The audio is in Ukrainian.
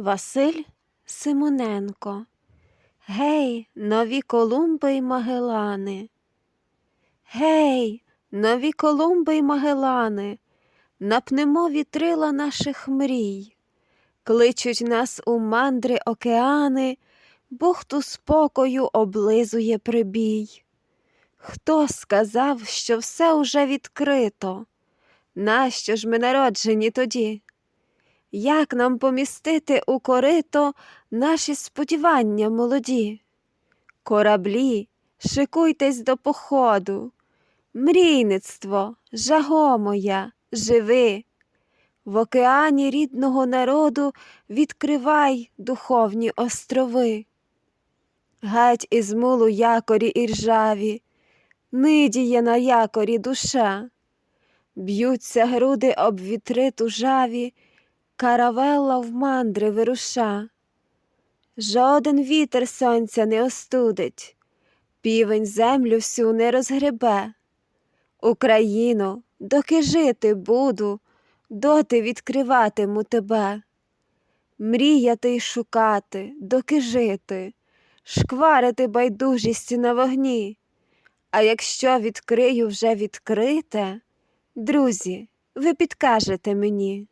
Василь Симоненко. Гей, нові Колумби й Магелани. Гей, нові Колумби й Магелани, напнемо вітрила наших мрій. Кличуть нас у мандри океани, бухту спокою облизує прибій. Хто сказав, що все уже відкрито? Нащо ж ми народжені тоді? Як нам помістити у корито наші сподівання молоді? Кораблі, шикуйтесь до походу, мрійництво, жаго моя, живи. В океані рідного народу відкривай духовні острови. Геть із мулу якорі і ржаві, нидіє на якорі душа, б'ються груди об вітри тужаві, каравелла в мандри вируша. Жоден вітер сонця не остудить, півень землю всю не розгребе. Україно, доки жити буду, доти відкриватиму тебе. Мріяти й шукати, доки жити, шкварити байдужість на вогні. А якщо відкрию вже відкрите, друзі, ви підкажете мені.